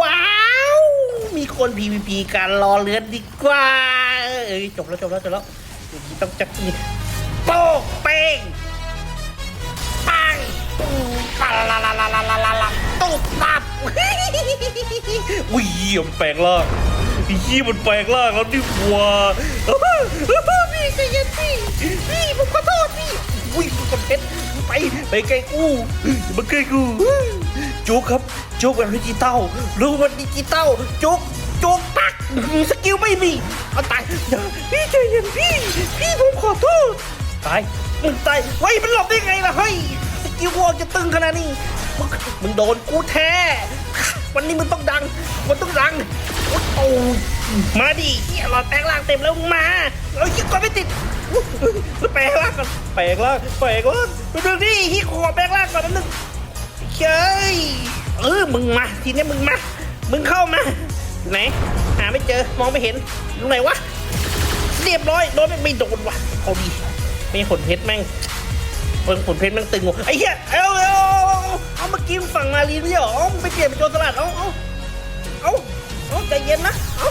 ว้าว มีคน PVP การรอเลือนดีกว่า เอ้ยจบแล้วจบแล้วจบแล้วต้องจักนี่โป๊กเป้งปังปูปะลาลาลาลาลาลาลาตุ๊บตับอุ้ยมันแปลงร่างยี่มันแปลงร่างแล้วดิว่าพี่ใจเย็นพี่พี่ผมขอโทษพี่อุ้ยกดเพชรไปไปไกลกูอย่ามาใกลกูจุกครับ จุกแบบดิจิตอลรู้ว่าดิจิตอลจุกจุกปักสกิลไม่มีเอาตายอย่าพี่ใจเย็นพี่ พี่ผมขอโทษตายมึงตายเฮ้ยมันหลบได้ไงล่ะเฮ้ยสกิลวอลจะตึงขนาดนี้มึงโดนกูแท้ วันนี้มึงต้องดังมันต้องดังโอ้มาดิเฮียหลอดแปลงร่างเต็มแล้วมาเอายิงก่อนไม่ติดแปลงร่างก่อนแปลงร่างแปลงร่างดูดิฮียขอแปลงร่างก่อนนิดนึงเฮ้ย เออ มึงมา ทีนี้มึงมา มึงเข้ามา ไหน หาไม่เจอ มองไม่เห็นตรงไหนวะ เรียบร้อย โดนไม่โดนวะเอาดีไม่ขนเพชรแม่งเบิ่งผลเพชรแมันตึงว่ะไอ้เหี้ย เอ้าเอาเอาเอามากินฝั่งมาลีนี่เหรอเอาไปเปลี่ยนเป็นโจรสลัด เอาเอาเอาเอาใจเย็นนะ เอา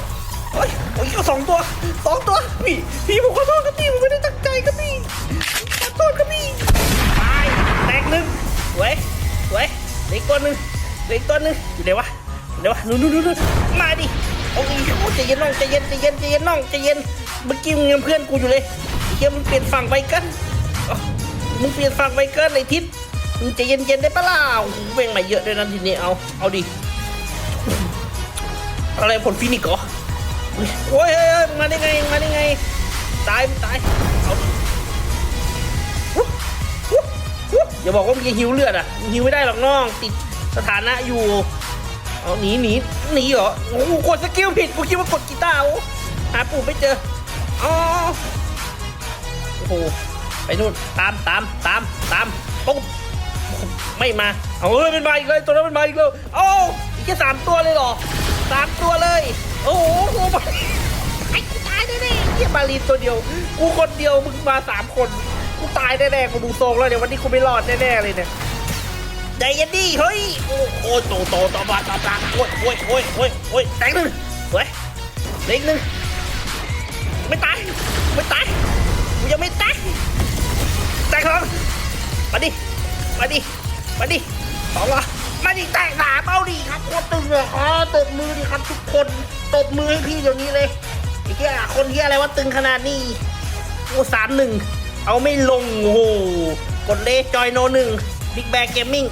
เฮ้ยโอ้ยสองตัว สองตัว พี่ พี่ผมขอโทษครับพี่ผมไม่ได้ตั้ง งเหล็กตัวหนึ่งอยู่ไหนวะอยู่ไหนวะนู่นนู่นนู่นมาดิเอาอีกโอ้ใจเย็นน้องใจเย็นใจเย็นใจเย็นน้องใจเย็นเมื่อกี้มึงยังเพื่อนกูอยู่เลยเหี้ยมันเปลี่ยนฝั่งไปกันมึงเปลี่ยนฝั่งไปเกินเลยทิศมึงใจเย็นๆได้ปะล่ะเว่งมาเยอะด้วยนะทีนี้เอาเอาดิอะไรผลฟินิกเหรอโอ้ยโอ้ยเฮ้ยมาได้ไงมาได้ไงตายตายเอาอย่าบอกว่ามึงจะหิวเลือดอะมึงหิวไม่ได้หรอกน้องติด สถานะอยู่เอาหนีหนีหนีเหรอโอ้โหกดสกิลผิดกูคิดว่ากดกีตาร์โอ้หาปุ่มไม่เจออ๋อโอ้โหไปนู่นตามตามตามตามปุ๊บไม่มาเอาเฮ้ยมันมาอีกเลยตัวนั้นมันมาอีกแล้วโอ้อีกแค่สามตัวเลยเหรอสามตัวเลย โอ้โหโอ้โหไอ้ตายแน่ๆเฮียมารีนตัวเดียว กูคนเดียวมึงมาสามคน กูตายแน่ๆกูดูทรงแล้วเดี๋ยววันนี้กูไม่รอดแน่ๆเลยเนี่ย ใจเย็นดิเฮ้ยโอ้โหโตโตโตบาตาตาโอ้ยโอ้ยโอ้ยโอ้ยโอ้ยแตงหนึ่งเฮ้ยเล็กหนึ่งไม่ตายไม่ตายกูยังไม่ตายแตกครับมาดิมาดิมาดิสองเหรอมาดิแตกสามเอาดิครับโคตรตึงเลยอ๋อตบมือดิครับทุกคนตบมือให้พี่เดี๋ยวนี้เลยไอ้เหี้ยคนเหี้ยอะไรว่าตึงขนาดนี้โอ้สามหนึ่งเอาไม่ลงโอ้โหกดเลสจอยโนหนึ่งบิ๊กแบงเกมมิ่ง